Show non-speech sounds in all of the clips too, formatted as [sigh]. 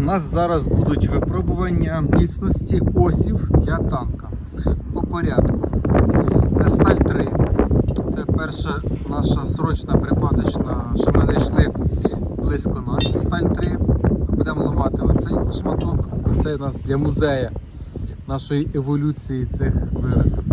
У нас зараз будуть випробування міцності осів для танка. По порядку. Це сталь 3. Це перша наша срочна припадочна, що ми знайшли близько нас. Сталь 3. Будемо ламати оцей шматок. Це у нас для музею нашої еволюції цих виробів.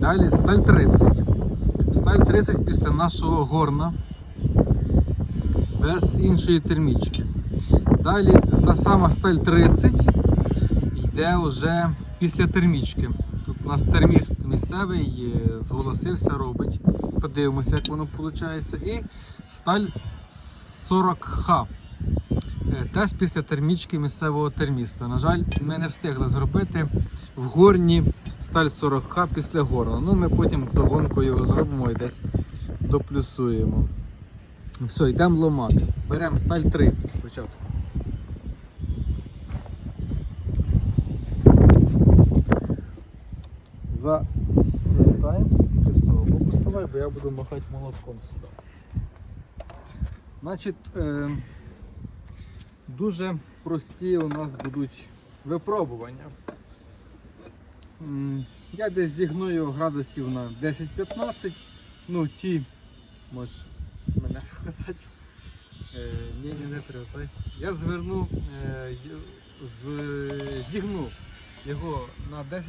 Далі сталь 30. Сталь 30 після нашого горна без іншої термічки. Далі та сама сталь 30 йде вже після термічки. Тут у нас терміст місцевий зголосився, робить. Подивимося, як воно виходить. І сталь 40Х. Е, Теж після термічки місцевого терміста. На жаль, ми не встигли зробити в горні сталь 40Х після горна. Ну, ми потім вдогонку його зробимо і десь доплюсуємо. Все, йдемо ломати. Беремо сталь 3 спочатку. Завертаємо. З боку ставай, бо я буду махати молотком сюди. Значить, е, дуже прості у нас будуть випробування. Я десь зігну його градусів на 10-15. Ну, ті, можеш мене [laughs] показати. Е, ні, ні, не привертай. Я зверну, е, з, зігну його на 10-15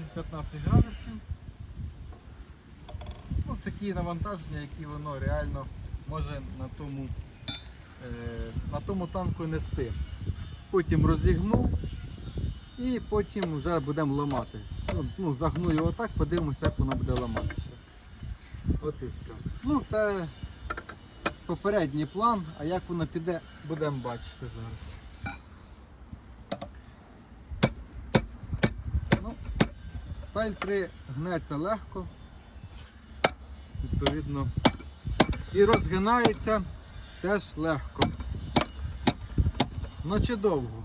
градусів. Ну, такі навантаження, які воно реально може на тому, е, на тому танку нести. Потім розігну і потім вже будемо ламати. Ну, ну, загну його так, подивимося, як воно буде ламатися. От і все. Ну, це попередній план, а як воно піде, будемо бачити зараз. Ну, сталь 3 гнеться легко. Відповідно. І розгинається теж легко. Ну чи довго.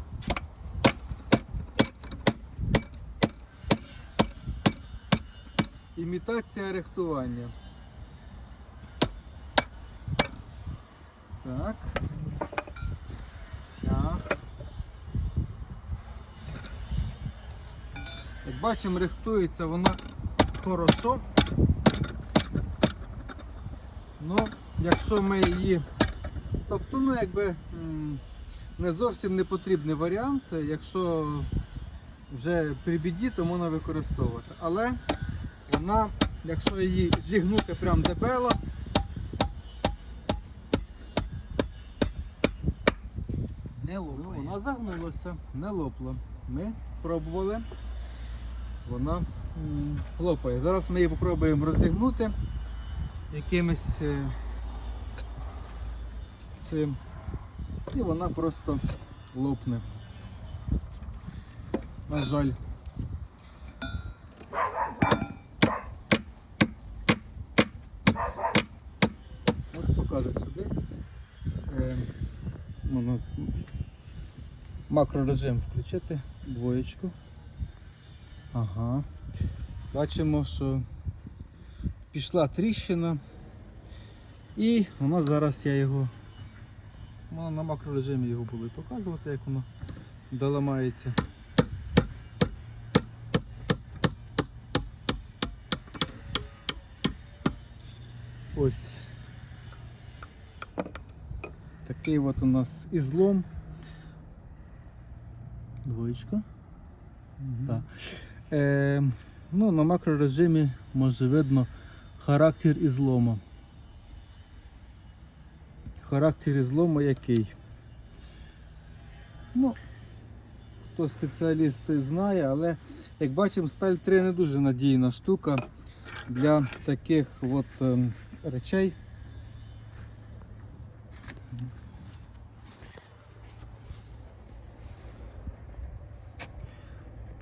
Імітація рихтування. Так. Зараз. Як бачимо, рихтується вона хорошо. Ну, якщо ми її. Тобто, ну якби не зовсім не потрібний варіант, якщо вже при біді, то можна використовувати. Але вона, якщо її зігнути прям дебело, Не лопає. Ну, вона загнулася, не лопла. Ми пробували. Вона лопає. Зараз ми її спробуємо розігнути якимось е, цим. І вона просто лопне. На жаль. От покажу сюди. Е, воно макрорежим включити, двоєчку. Ага. Бачимо, що пішла тріщина. І воно зараз я його воно на макрорежимі його і показувати, як воно доламається. Ось такий от у нас ізлом. Двоєчка. Так. Е, ну, на макрорежимі може видно характер ізлома. Характер ізлому який? Ну, хто спеціаліст той знає, але як бачимо, сталь 3 не дуже надійна штука для таких от ем, речей.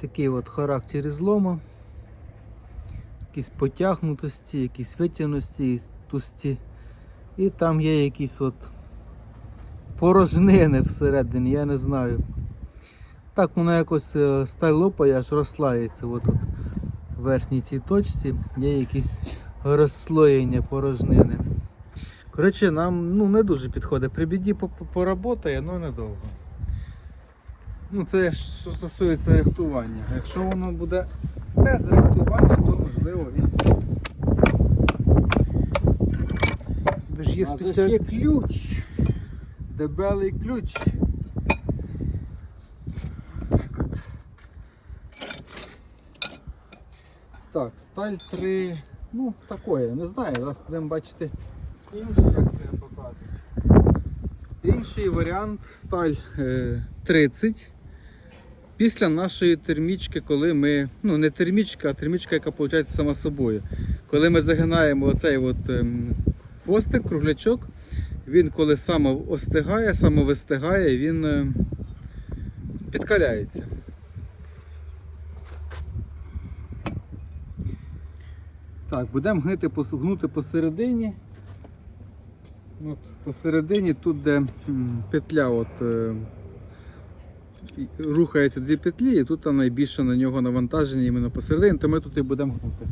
Такий от характер ізлома. Якісь потягнутості, якісь витягності, тусті. І там є якісь от порожнини всередині, я не знаю. Так воно якось е, сталь лопає, аж розслається. От тут в верхній цій точці є якісь розслоєння порожнини. Коротше, нам ну, не дуже підходить. При біді по- по- поработає, але недовго. Ну, це що стосується рихтування. Якщо воно буде без рихтування, то можливо. Ви ж є ж є ключ. Дебелий ключ. Так от. Так, сталь 3. Ну, такое, не знаю. Зараз будемо бачити інший, як це показують. Інший варіант сталь е, 30. Після нашої термічки, коли ми. Ну, не термічка, а термічка, яка виходить сама собою. Коли ми загинаємо оцей от, ем, хвостик, круглячок, він коли саме остигає, самовистигає, він е, підкаляється. Так, будемо гнити, гнути посередині. От, посередині, тут, де петля от, рухаються дві петлі, і тут найбільше на нього навантаження іменно посередині, то ми тут і будемо гнути.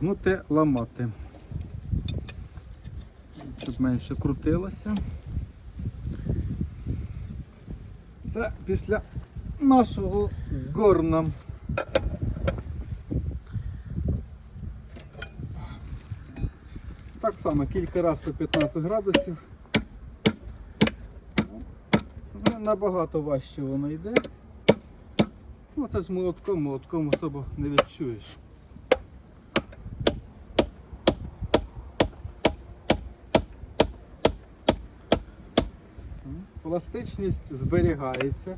Гнути, ламати. Щоб менше крутилося. Це після нашого горна. Так само кілька разів по 15 градусів. Ну, Набагато важче воно йде. Ну, це ж молотком, молотком особо не відчуєш. Пластичність зберігається.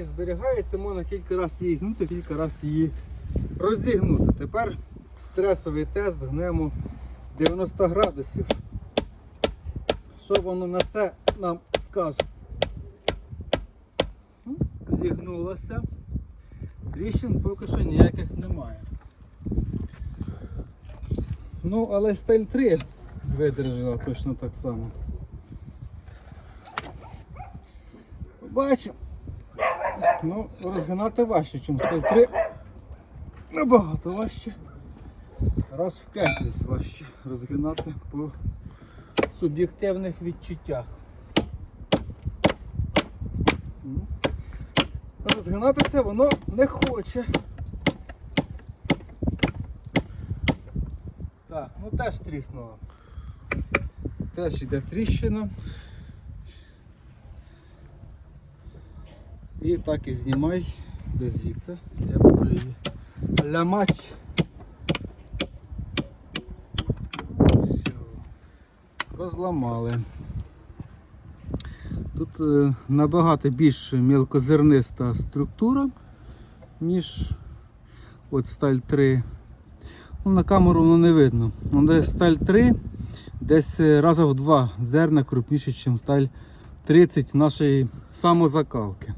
Пластичність зберігається, можна кілька разів її згнути, кілька разів її розігнути. Тепер стресовий тест гнемо 90 градусів. Що воно на це нам скаже? Ну, Зігнулося. Тріщин поки що ніяких немає. Ну, але стиль 3 видержала точно так само. Побачимо. Ну, розгинати важче, ніж 3. Набагато важче. Раз в 5 десь важче розгинати по суб'єктивних відчуттях. Ну, Розгинатися воно не хоче. Так, ну теж тріснуло. Теж йде тріщина. І так і знімай десь звідси. Я буду її лямати. Розламали. Тут е, набагато більш мілкозерниста структура, ніж от сталь 3. Ну, на камеру воно не видно. Ну, десь сталь 3 десь е, раза в два зерна крупніше, ніж сталь 30 нашої самозакалки.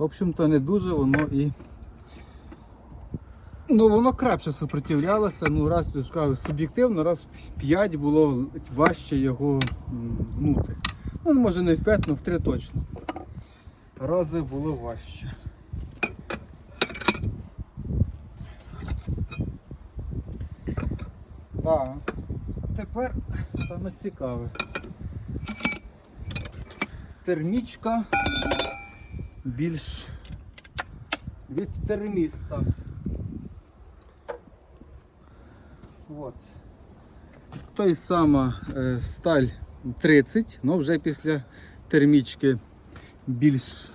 В общем-то, не дуже воно і. Ну, воно крепше сопротивлялося, ну раз кажу, суб'єктивно, раз в 5 було важче його гнути. Ну, може не в 5, але в 3 точно. Рази було важче. Так. Тепер саме цікаве. Термічка більш від терміста. От. Той сама е, сталь 30, але вже після термічки більш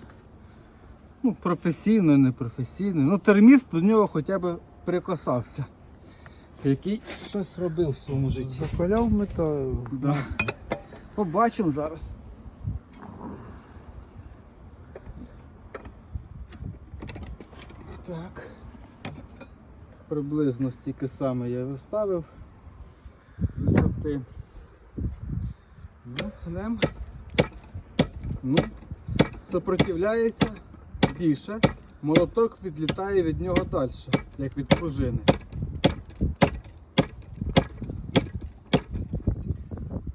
ну, професійно, не професійно. Ну, терміст до нього хоча б прикасався. Який щось робив в своєму житті. Закаляв метал. Да. Побачимо зараз. Так. Приблизно стільки саме я виставив висоти. Ну, гнем. Ну, сопротивляється більше. Молоток відлітає від нього далі, як від пружини.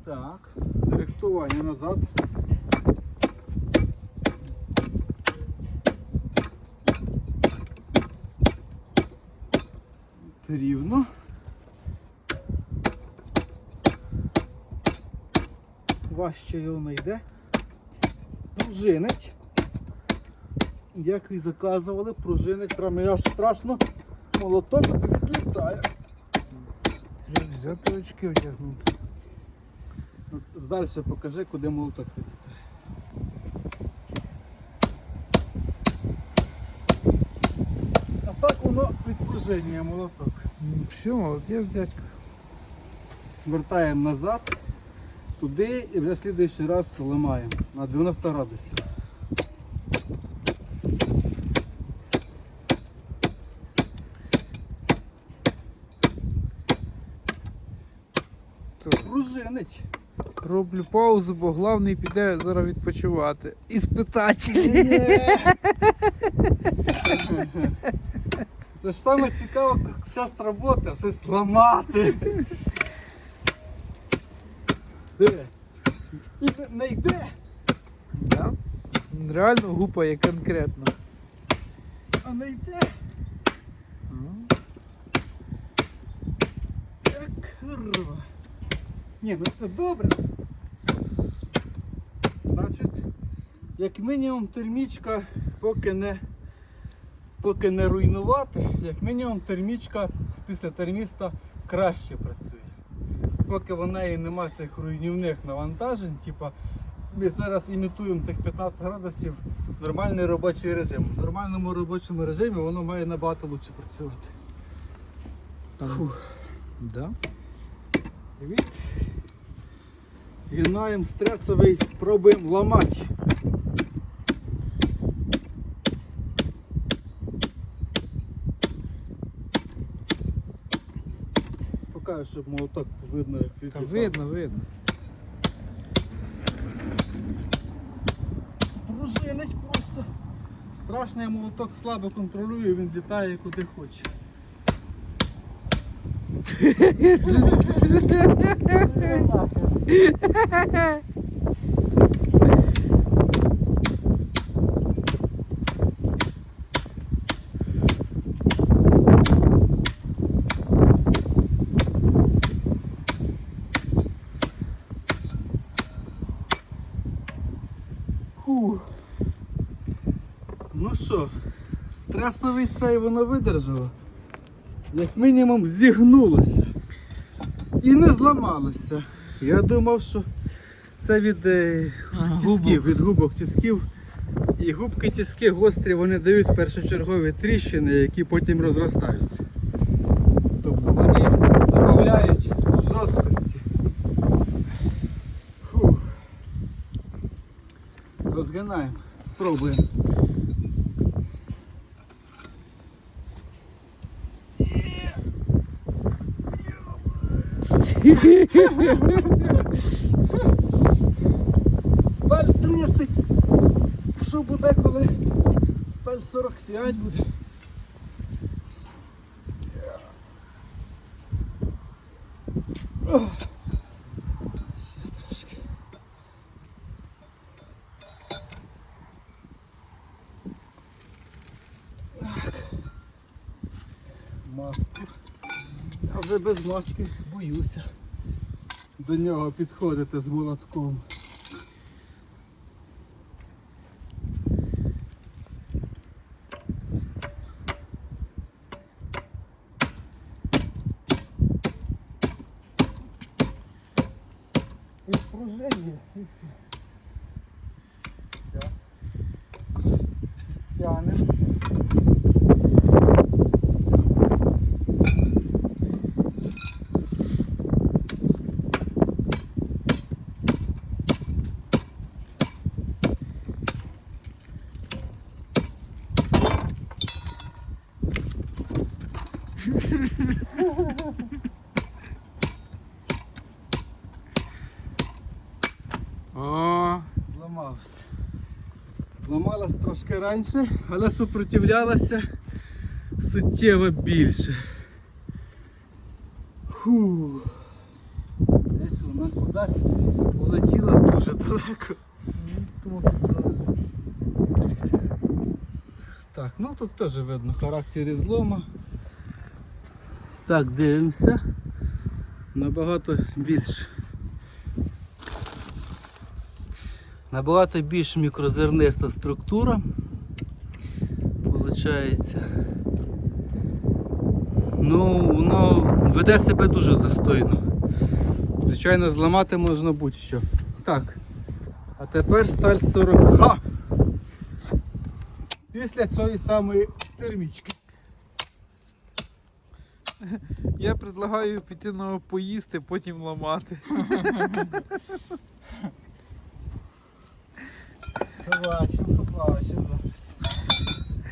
Так, рихтування назад. Рівно. Важче його йде. Пружинить. Як і заказували, пружинить, прямо аж страшно. Молоток відлітає. Треба взяти очки вдягнути. От Далі покажи, куди молоток відлітає. А так воно відпружинює молоток. Ну, Все, молодець, дядько. Вертаємо назад, туди і вже слідуючий раз ламаємо на 90 градусів. Пружинить. роблю паузу, бо головний піде зараз відпочивати. Іспитатель. [laughs] Це ж саме цікаво, як зараз робота, щось ламати. Де? І не- йде. Да? Реально гупає конкретно. А не йде. Як курва. Ні, ну це добре. Значить, як мінімум термічка поки не, поки не руйнувати, як мінімум термічка з після терміста краще працює. Поки в неї немає цих руйнівних навантажень, типа ми зараз імітуємо цих 15 градусів нормальний робочий режим. В нормальному робочому режимі воно має набагато краще працювати. там. Да? Від. Гинаємо стресовий, пробуємо ламати. Покажу, щоб молоток видно, як Та видно, видно. Пружинить просто. Страшний молоток слабо контролює, він літає куди хоче. [laughs] Фух. Ну що, стресовий цей воно видержало. Як мінімум зігнулося. І не зламалося. Я думав, що це від е, Ага, тисків, від губок тисків. І губки тиски гострі вони дають першочергові тріщини, які потім розростаються. Тобто вони додають жорсткості. Фух. Розгинаємо. Пробуємо. Сталь 30. Що буде, коли сталь 45 буде? Ох. Ще трошки. Так. Маску. Я вже без маски боюся до нього підходити з молотком. Відпруження і все. Зараз. Раніше, але супротивлялася суттєво більше. Фу. Десь вона кудись полетіла дуже далеко. Так, ну тут теж видно характер ізлома. Так, дивимося. Набагато більш. Набагато більш мікрозерниста структура. Получається. Ну, воно веде себе дуже достойно. Звичайно, зламати можна будь-що. Так. А тепер сталь 40 х Після цієї самої термічки. Я предлагаю піти на поїсти, потім ламати. Побачимо, побачимо.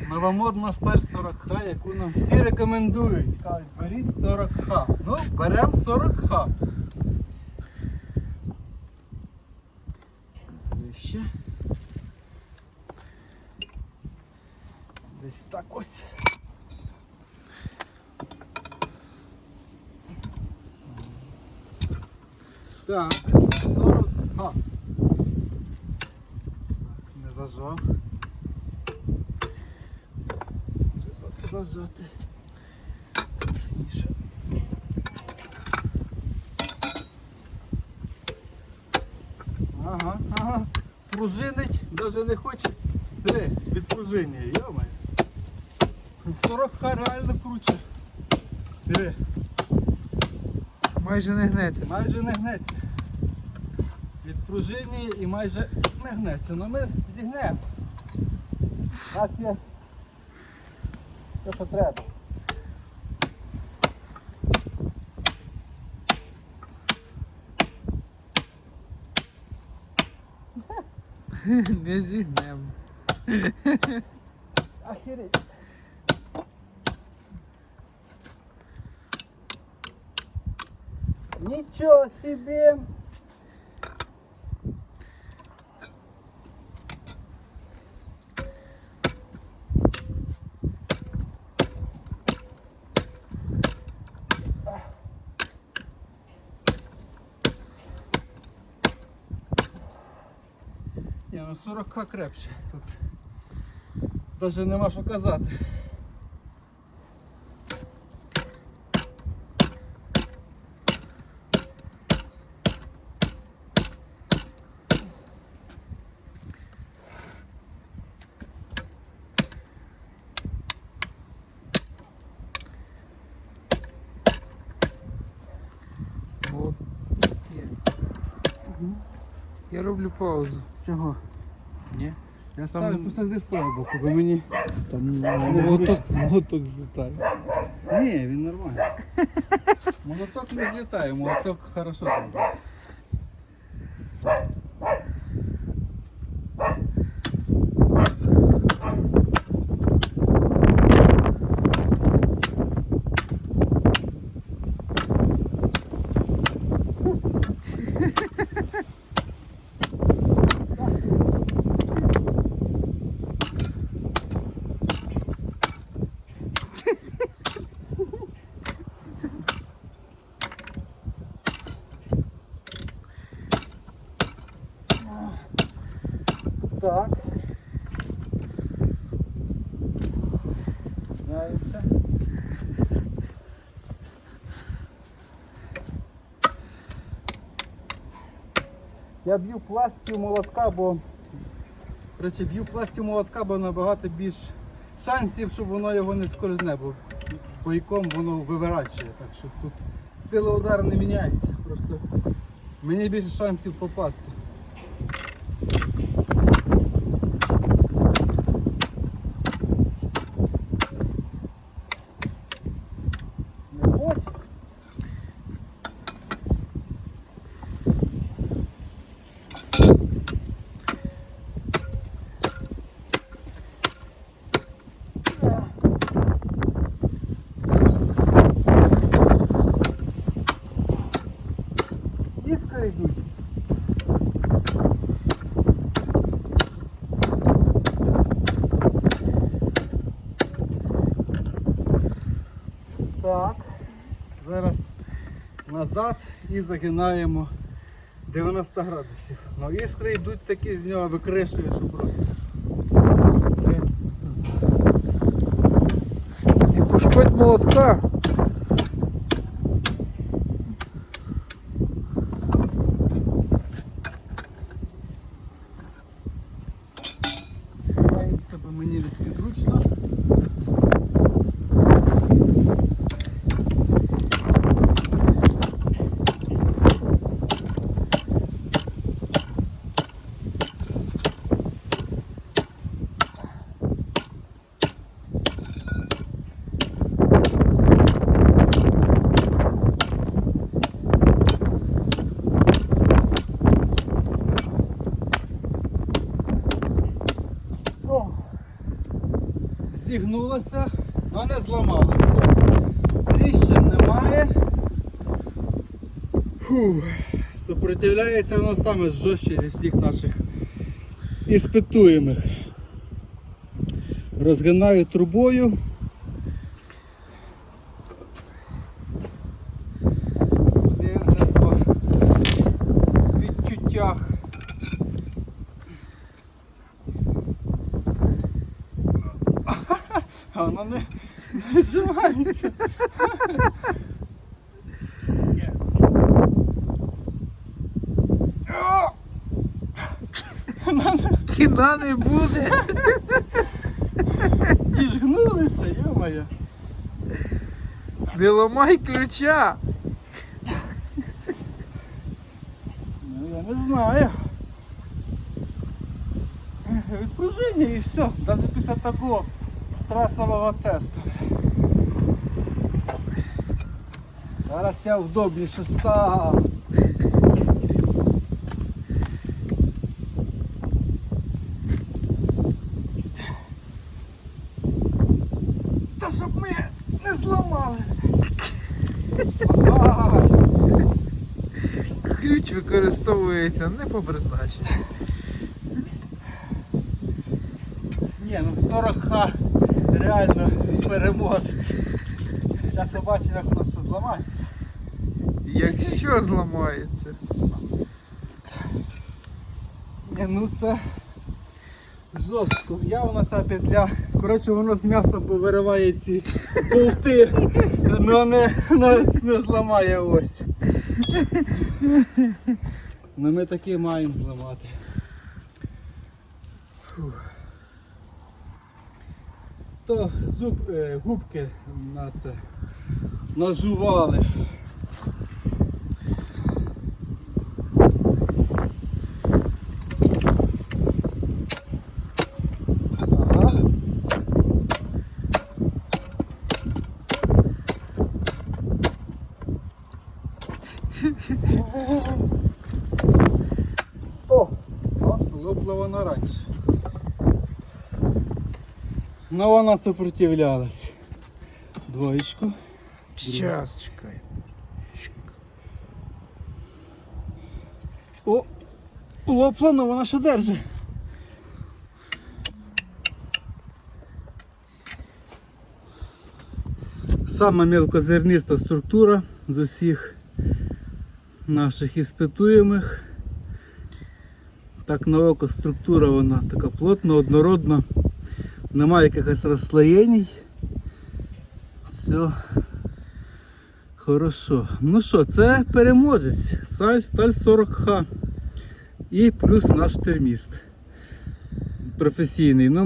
Новомодна сталь 40Х, яку нам всі рекомендують. Кажуть, беріть 40Х. Ну, беремо 40Х. Вище. Десь так ось. Так, Зажати. Ага, ага. Пружинить, навіть не хоче. Диви, відпружинює, йомає. 40 х реально круче. Диви, Майже не гнеться. майже не гнеться. Відпружинює і майже не гнеться. Ну ми зігнемо. Нас є те, що треба. [laughs] Не зігнемо. Охереть. Ничего себе! 40 крепше тут. Даже нема що казати. Я роблю паузу. Чого? Ні? Я ставлю просто з того боку, бо мені Там молоток- молоток, молоток злітає. Ні, він нормальний. Молоток не злітає, молоток хорошо зробив. Нравится. Я б'ю пластю молотка, бо коротше, б'ю пластю молотка, бо набагато більш шансів, щоб воно його не скорзне, бо бойком воно виворачує. Так що тут сила удару не міняється. Просто мені більше шансів попасти. і загинаємо 90 градусів. Ну Іскри йдуть такі з нього, викрешує, що просто. І пошкодь молотка. Це мені десь підручно. Воно саме жорстче зі всіх наших іспитуємих. Розгинаю трубою. Подивимося по відчуттях. А воно не, не віджимається. О! Воно не- не буде. Діжгнулися, йо-моє. Не ламай ключа. Ну я не знаю. Відпружиння і все, навіть після такого стресового тесту. Зараз я вдобніше став. Та щоб ми не зламали. Ай. Ключ використовується не по призначенню. Ні, ну 40х реально переможець. Зараз побачимо, як воно все зламається. Якщо зламається. Ні, ну це жорстко. Явно ця петля. Коротше, воно з м'ясом повириває ці болти, але не, не, не зламає ось. Ну ми таки маємо зламати. То зуб, е, губки на це нажували. Ага. О, от лопла вона раніше. Ну вона сопротивлялась. Двоєчку. Час чекай. О! Лопла, ну вона ще держить. Сама мелкозерниста структура з усіх наших іспитуємих. Так на око структура вона така плотна, однородна, немає якихось розслоєнь. Все хорошо. Ну що, це переможець. Сталь, сталь 40Х. І плюс наш терміст професійний. Ну,